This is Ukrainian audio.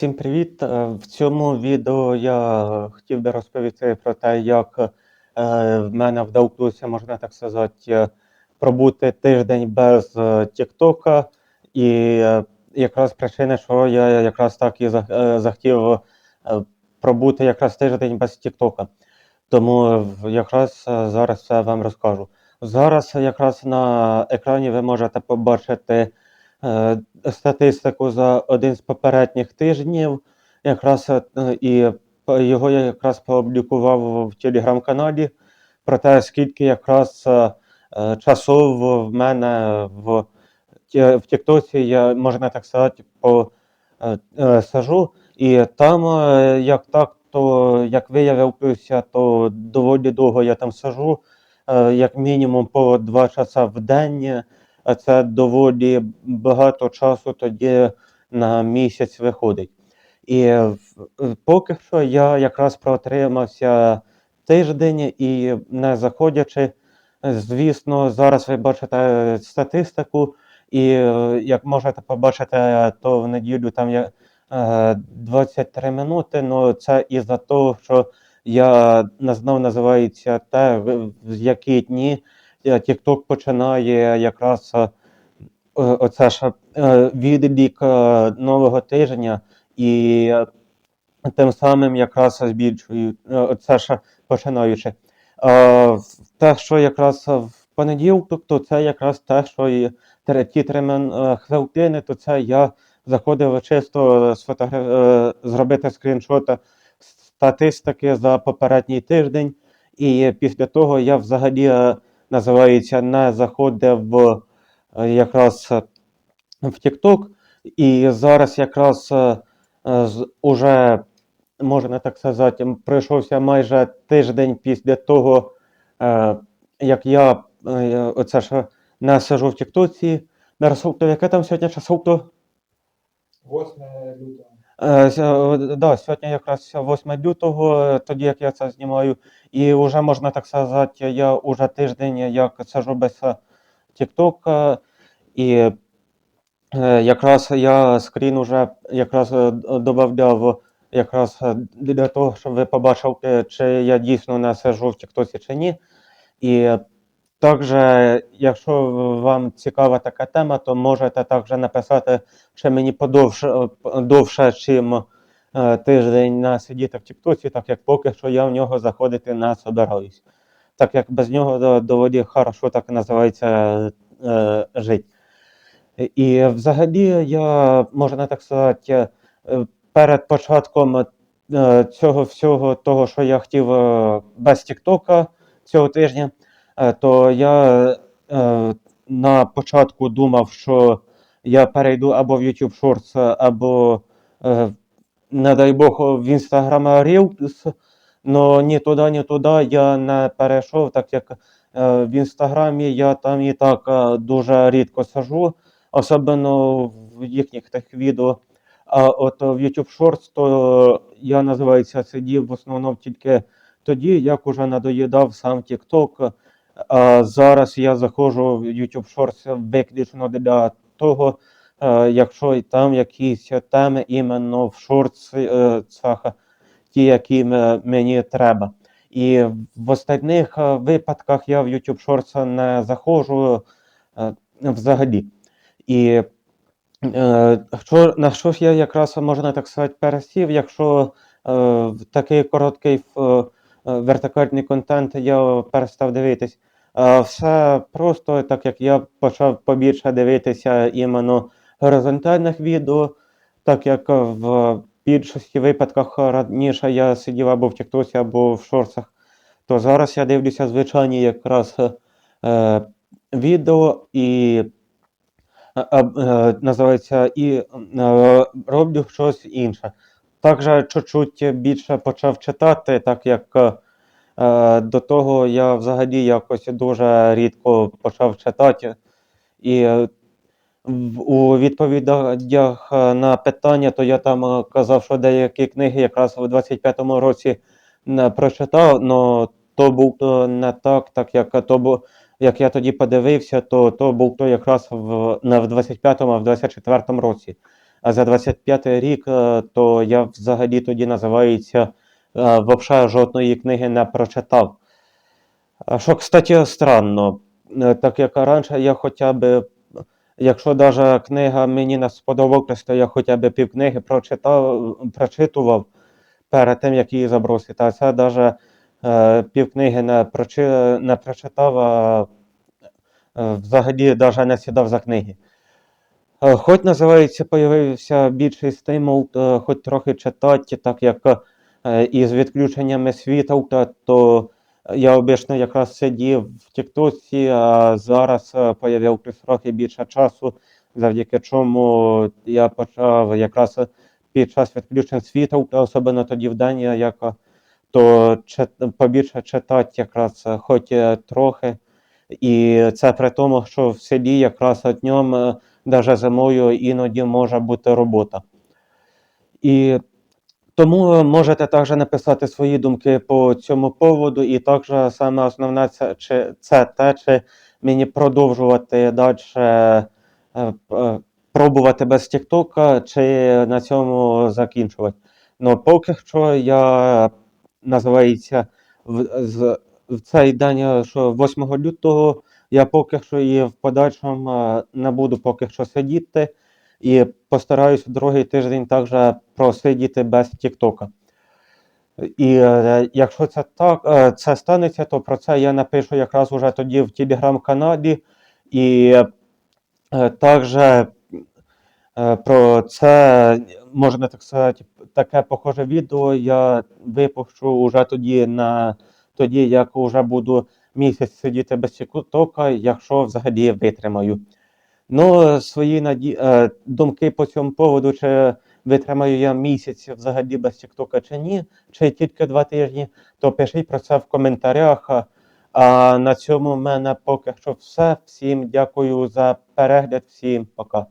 Всім привіт! Е, В цьому відео я хотів би розповісти про те, як е, в мене вдалося, можна так сказати, е, пробути тиждень без Тіктока. І якраз причина, що я якраз так і захотів пробути якраз тиждень без Тіктока. Тому якраз зараз все вам розкажу. Зараз якраз на екрані ви можете побачити статистику за один з попередніх тижнів. Якраз е, і його я якраз опублікував в телеграм-каналі про те, скільки якраз е, е, часу в мене в, в Тіктоці, я, можна так сказати, по е, е, сажу. І там, е, як так, то як виявилося, то доволі довго я там сажу, е, як мінімум по 2 часа в день. А Це доволі багато часу тоді на місяць виходить. І е, е, поки що я якраз протримався тиждень і не заходячи, е, звісно, зараз ви бачите статистику, і е, як можете побачити, то в неділю там є е, 23 минути. Ну це із-за того, що я не знав, називається те, в які дні е, TikTok починає якраз е, е, оце ж е, відлік е, нового тижня, і е, тим самим якраз збільшую е, оце ж починаючи. Е, Те, що якраз в понеділок, то це якраз те, що і ті три е, хвилини, то це я заходив чисто сфотогра... е, зробити скріншот статистики за попередній тиждень, і після того я взагалі е, називається не заходив е, якраз е, в TikTok, і зараз якраз е, уже можна так сказати, пройшовся майже тиждень після того, як я оце ж не сижу в Тіктоці. Мирослав, яке там сьогодні часовто? 8 лютого. Е, да, сьогодні якраз 8 лютого, тоді як я це знімаю, і вже можна так сказати, я вже тиждень як сижу без TikTok, і е, якраз я скрін уже якраз е, додавав якраз для того, щоб ви побачили, чи я дійсно не сижу в TikTok чи ні. І також, якщо вам цікава така тема, то можете також написати, чи мені подовше довше, чим е, тиждень на сидіти в Тіктоці, так як поки що я в нього заходити не собираюсь. Так як без нього доволі хорошо так називається е, жити. І взагалі я, можна так сказати, е, перед початком е, цього всього, того, що я хотів без Тіктока цього тижня, то я е, на початку думав, що я перейду або в YouTube Shorts, або, е, не дай Бог, в Instagram Reels. Но ні туди, ні туди я не перейшов, так як е, в інстаграмі я там і так е, дуже рідко сажу, особливо в їхніх тих відео. А от в YouTube Shorts, то я називається сидів в основному тільки тоді, як уже надоїдав сам TikTok. Зараз я заходжу в YouTube Shorts виключно для того, е, якщо там якісь теми іменно в шортс е, ті, які мені треба. І в остальних е, випадках я в YouTube Shorts не заходжу взагалі. І на що ж я якраз можна так сказати пересів, якщо в такий короткий вертикальний контент я перестав дивитись. Е, все просто, так як я почав побільше дивитися іменно горизонтальних відео, так як в більшості випадках раніше я сидів або в Тіктосі, або в шорцах, то зараз я дивлюся звичайні якраз е, відео і а, е, називається і е, роблю щось інше. Також чуть-чуть більше почав читати, так як е, до того я взагалі якось дуже рідко почав читати. І е, у відповідях е, на питання, то я там е, казав, що деякі книги якраз у 25-му році не прочитав, але то був не так, так як то був. Як я тоді подивився, то то був то якраз в не в 25-му, а в 24-му році. а за 25 рік, е, то я взагалі тоді називається е, вообще жодної книги не прочитав. Що, кстати, странно, Е, так як раніше я хоча б, якщо навіть книга мені не сподобалась, то я хоча б півкниги прочитав, прочитував перед тим, як її забросити. А це навіть е, півкниги не, прочи, не прочитав, а е, взагалі навіть не сідав за книги. Е, Хоч називається, появився більший стимул, е, хоч трохи читати, так як е, із відключеннями світла, то, я обично якраз сидів в Тіктоці, а зараз е, появився трохи більше часу, завдяки чому я почав якраз під час відключень світла, особливо тоді в день, як е, то побільше читати якраз е, хоч е, трохи. І це при тому, що в селі якраз днем, е, навіть зимою, іноді може бути робота. І тому можете також написати свої думки по цьому поводу, і також саме основне це, чи, це те, чи мені продовжувати далі е, е, пробувати без Тіктока, чи на цьому закінчувати. Ну, поки що я називається в, з, в цей день, що 8 лютого, я поки що і в подальшому е, не буду поки що сидіти. І постараюсь другий тиждень також просидіти без Тіктока. І е, якщо це так, е, це станеться, то про це я напишу якраз уже тоді в телеграм-каналі. І е, також про це, можна так сказати, таке похоже відео я випущу уже тоді, на, тоді як вже буду місяць сидіти без Тіктока, якщо взагалі витримаю. Ну, свої наді... е, думки по цьому поводу, чи витримаю я місяць взагалі без Тіктока чи ні, чи тільки два тижні, то пишіть про це в коментарях. А- на цьому в мене поки що все. Всім дякую за перегляд, всім пока.